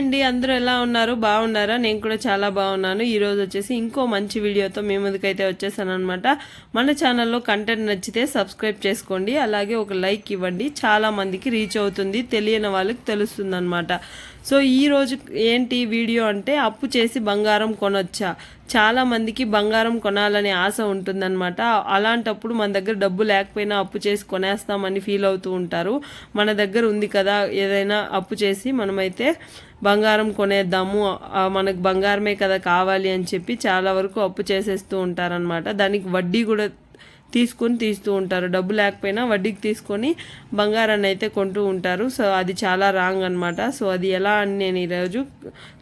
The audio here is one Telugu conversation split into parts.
అండి అందరూ ఎలా ఉన్నారు? బాగున్నారా? నేను కూడా చాలా బాగున్నాను. ఈరోజు వచ్చేసి ఇంకో మంచి వీడియోతో మీ ముందుకైతే వచ్చేసాను అనమాట మన ఛానల్లో కంటెంట్ నచ్చితే సబ్స్క్రైబ్ చేసుకోండి. అలాగే ఒక లైక్ ఇవ్వండి. చాలా మందికి రీచ్ అవుతుంది తెలియని వాళ్ళకి తెలుస్తుంది అనమాట సో ఈ రోజు ఏంటి వీడియో అంటే అప్పు చేసి బంగారం కొనొచ్చా? చాలామందికి బంగారం కొనాలనే ఆశ ఉంటుందన్నమాట. అలాంటప్పుడు మన దగ్గర డబ్బు లేకపోయినా అప్పు చేసి కొనేస్తామని ఫీల్ అవుతూ ఉంటారు. మన దగ్గర ఉంది కదా ఏదైనా అప్పు చేసి మనమైతే బంగారం కొనేద్దాము మనకు బంగారమే కదా కావాలి అని చెప్పి చాలా వరకు అప్పు చేసేస్తూ ఉంటారనమాట దానికి వడ్డీ కూడా తీసుకొని తీస్తూ ఉంటారు. డబ్బు లేకపోయినా వడ్డీకి తీసుకొని బంగారాన్ని అయితే కొంటూ ఉంటారు. సో అది చాలా రాంగ్ అనమాట సో అది ఎలా అని నేను ఈరోజు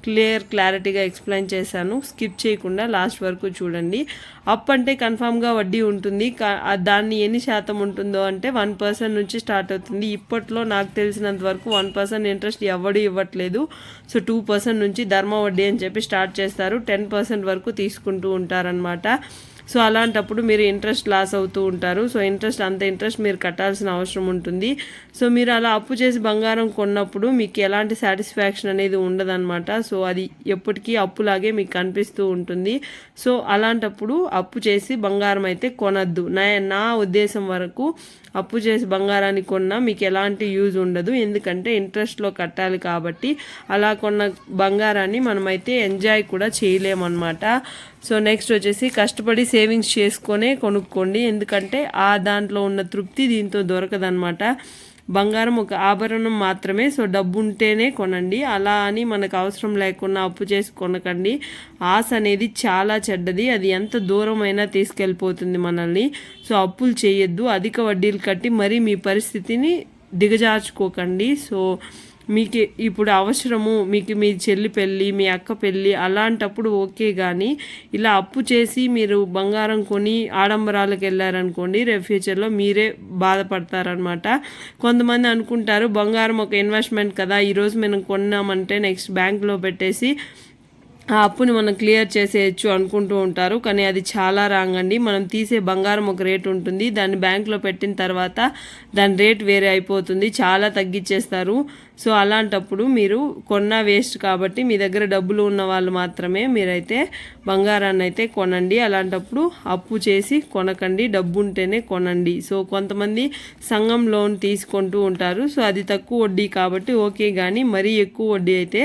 క్లియర్ క్లారిటీగా ఎక్స్ప్లెయిన్ చేశాను. స్కిప్ చేయకుండా లాస్ట్ వరకు చూడండి. అప్ అంటే కన్ఫామ్గా వడ్డీ ఉంటుంది. కా- దాన్ని ఎన్ని శాతం ఉంటుందో అంటే వన్ పర్సెంట్ నుంచి స్టార్ట్ అవుతుంది. ఇప్పట్లో నాకు తెలిసినంత వరకు వన్ పర్సెంట్ ఇంట్రెస్ట్ ఎవడు ఇవ్వట్లేదు. సో టూ పర్సెంట్ నుంచి ధర్మ వడ్డీ అని చెప్పి స్టార్ట్ చేస్తారు. టెన్ పర్సెంట్ వరకు తీసుకుంటూ ఉంటారనమాట సో అలాంటప్పుడు మీరు ఇంట్రెస్ట్ లాస్ అవుతూ ఉంటారు. సో ఇంట్రెస్ట్ అంత ఇంట్రెస్ట్ మీరు కట్టాల్సిన అవసరం ఉంటుంది. సో మీరు అలా అప్పు చేసి బంగారం కొన్నప్పుడు మీకు ఎలాంటి సాటిస్ఫాక్షన్ అనేది ఉండదన్నమాట. సో అది ఎప్పటికీ అప్పులాగే మీకు కనిపిస్తూ ఉంటుంది. సో అలాంటప్పుడు అప్పు చేసి బంగారం అయితే కొనద్దు. నా నా ఉద్దేశం వరకు అప్పు చేసి బంగారాన్ని కొన్నా మీకు ఎలాంటి యూజ్ ఉండదు. ఎందుకంటే ఇంట్రెస్ట్లో కట్టాలి కాబట్టి అలా కొన్న బంగారాన్ని మనమైతే ఎంజాయ్ కూడా చేయలేమన్నమాట. సో నెక్స్ట్ వచ్చేసి కష్టపడి సేవింగ్స్ చేసుకొనే కొనుక్కోండి. ఎందుకంటే ఆ దాంట్లో ఉన్న తృప్తి దీంతో దొరకదనమాట బంగారం ఒక ఆభరణం మాత్రమే సో డబ్బు ఉంటేనే కొనండి. అలా అని మనకు అవసరం లేకుండా అప్పు చేసి కొనకండి. ఆశ అనేది చాలా చెడ్డది. అది ఎంత దూరమైనా తీసుకెళ్ళిపోతుంది మనల్ని. సో అప్పులు చేయొద్దు. అధిక వడ్డీలు కట్టి మరీ మీ పరిస్థితిని దిగజార్చుకోకండి. సో మీకు ఇప్పుడు అవసరము మీకు మీ చెల్లి పెళ్ళి మీ అక్క పెళ్ళి అలాంటప్పుడు ఓకే కానీ ఇలా అప్పు చేసి మీరు బంగారం కొని ఆడంబరాలకు వెళ్ళారనుకోండి రేపు ఫ్యూచర్లో మీరే బాధపడతారనమాట కొంతమంది అనుకుంటారు బంగారం ఒక ఇన్వెస్ట్మెంట్ కదా ఈరోజు మనం కొన్నామంటే నెక్స్ట్ బ్యాంక్లో పెట్టేసి ఆ అప్పుని మనం క్లియర్ చేసేయచ్చు అనుకుంటూ ఉంటారు. కానీ అది చాలా రాంగ్ అండి. మనం తీసే బంగారం ఒక రేట్ ఉంటుంది దాన్ని బ్యాంక్లో పెట్టిన తర్వాత దాని రేట్ వేరే అయిపోతుంది చాలా తగ్గించేస్తారు సో అలాంటప్పుడు మీరు కొన్న వేస్ట్ కాబట్టి మీ దగ్గర డబ్బులు ఉన్న వాళ్ళు మాత్రమే మీరైతే బంగారాన్ని అయితే కొనండి. అలాంటప్పుడు అప్పు చేసి కొనకండి. డబ్బు ఉంటేనే కొనండి. సో కొంతమంది సంఘం లోన్ తీసుకుంటూ ఉంటారు. సో అది తక్కువ వడ్డీ కాబట్టి ఓకే కానీ మరీ ఎక్కువ వడ్డీ అయితే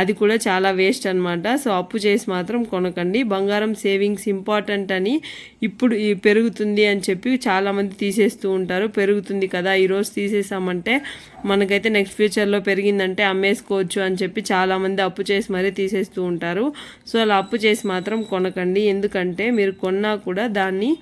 అది కూడా చాలా వేస్ట్ అనమాట సో అప్పు చేసి మాత్రం కొనకండి. బంగారం సేవింగ్స్ ఇంపార్టెంట్ అని ఇప్పుడు ఈ పెరుగుతుంది అని చెప్పి చాలామంది తీసేస్తూ ఉంటారు. పెరుగుతుంది కదా ఈరోజు తీసేసామంటే మనకైతే నెక్స్ట్ ఫ్యూచర్లో పెరిగిందంటే అమ్మేసుకోవచ్చు అని చెప్పి చాలామంది అప్పు చేసి మరీ తీసేస్తూ ఉంటారు. సో అలా అప్పు చేసి మాత్రం కొనకండి. ఎందుకంటే మీరు కొన్నా కూడా దాన్ని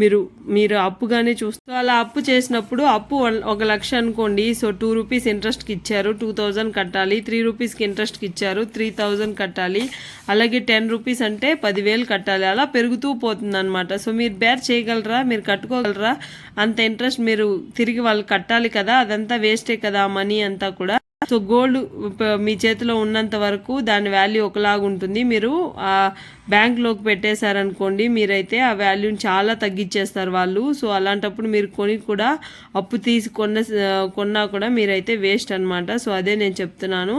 మీరు మీరు అప్పుగానే చూస్తూ అలా అప్పు చేసినప్పుడు అప్పు ఒక లక్ష అనుకోండి. సో టూ రూపీస్ ఇంట్రెస్ట్కి ఇచ్చారు. టూ థౌజండ్ కట్టాలి. త్రీ రూపీస్కి ఇంట్రెస్ట్కి ఇచ్చారు. త్రీ థౌజండ్ కట్టాలి. అలాగే టెన్ రూపీస్ అంటే పదివేలు కట్టాలి. అలా పెరుగుతూ పోతుంది అనమాట సో మీరు బేర్ చేయగలరా? మీరు కట్టుకోగలరా? అంత ఇంట్రెస్ట్ మీరు తిరిగి వాళ్ళు కట్టాలి కదా. అదంతా వేస్టే కదా మనీ అంతా కూడా. సో గోల్డ్ uh, మీ చేతిలో ఉన్నంత వరకు దాని వాల్యూ ఒకలాగా ఉంటుంది. మీరు ఆ బ్యాంక్లోకి పెట్టేశారనుకోండి మీరైతే ఆ వాల్యూని చాలా తగ్గించేస్తారు వాళ్ళు. సో అలాంటప్పుడు మీరు కొని కూడా అప్పు తీసి కొన్న కొన్నా కూడా మీరైతే వేస్ట్ అనమాట సో అదే నేను చెప్తున్నాను.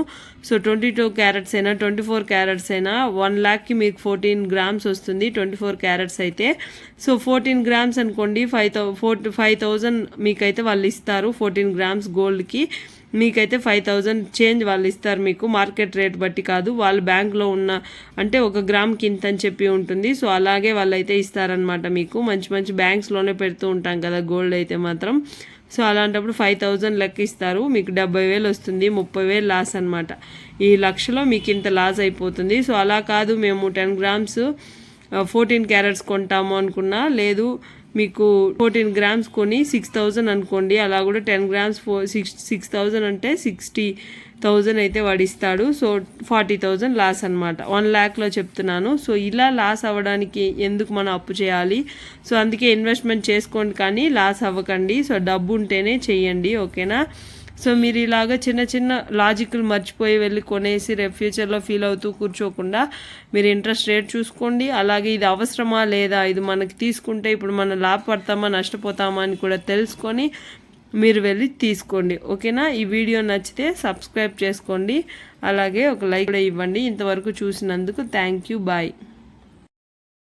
సో ట్వంటీ టూ క్యారెట్స్ అయినా ట్వంటీ ఫోర్ క్యారెట్స్ అయినా వన్ ల్యాక్కి మీకు ఫోర్టీన్ గ్రామ్స్ వస్తుంది. ట్వంటీ ఫోర్ క్యారెట్స్ అయితే. సో ఫోర్టీన్ గ్రామ్స్ అనుకోండి five thou four five thousand మీకైతే వాళ్ళు ఇస్తారు ఫోర్టీన్ గ్రామ్స్ గోల్డ్కి మీకైతే ఫైవ్ థౌజండ్ చేంజ్ వాళ్ళు ఇస్తారు మీకు. మార్కెట్ రేట్ బట్టి కాదు. వాళ్ళు బ్యాంక్లో ఉన్న అంటే ఒక గ్రామ్ కింత అని చెప్పి ఉంటుంది. సో అలాగే వాళ్ళు అయితే ఇస్తారనమాట మీకు. మంచి మంచి బ్యాంక్స్లోనే పెడుతూ ఉంటాం కదా గోల్డ్ అయితే మాత్రం. సో అలాంటప్పుడు ఫైవ్ థౌజండ్ లెక్క ఇస్తారు. మీకు డెబ్బై వేలు వస్తుంది. ముప్పై వేలు లాస్ అనమాట ఈ లక్షలో మీకు ఇంత లాస్ అయిపోతుంది. సో అలా కాదు. మేము టెన్ గ్రామ్స్ ఫోర్టీన్ క్యారెట్స్ కొంటాము అనుకున్నా. లేదు మీకు ఫోర్టీన్ గ్రామ్స్ కొని సిక్స్ థౌజండ్ అనుకోండి. అలా కూడా ten grams four six six thousand అంటే సిక్స్టీ థౌజండ్ అయితే వాడు సో ఫార్టీ థౌజండ్ లాస్ అనమాట వన్ ల్యాక్లో చెప్తున్నాను. సో ఇలా లాస్ అవ్వడానికి ఎందుకు మనం అప్పు చేయాలి? సో అందుకే ఇన్వెస్ట్మెంట్ చేసుకోండి కానీ లాస్ అవ్వకండి. సో డబ్బు ఉంటేనే చేయండి. ఓకేనా? సో మీరు ఇలాగ చిన్న చిన్న లాజిక్లు మర్చిపోయి వెళ్ళి కొనేసి రేపు ఫ్యూచర్లో ఫీల్ అవుతూ కూర్చోకుండా మీరు ఇంట్రెస్ట్ రేట్ చూసుకోండి. అలాగే ఇది అవసరమా లేదా ఇది మనకి తీసుకుంటే ఇప్పుడు మనం లాభపడతామా నష్టపోతామా అని కూడా తెలుసుకొని మీరు వెళ్ళి తీసుకోండి. ఓకేనా? ఈ వీడియో నచ్చితే సబ్స్క్రైబ్ చేసుకోండి. అలాగే ఒక లైక్ కూడా ఇవ్వండి. ఇంతవరకు చూసినందుకు థ్యాంక్ యూ బాయ్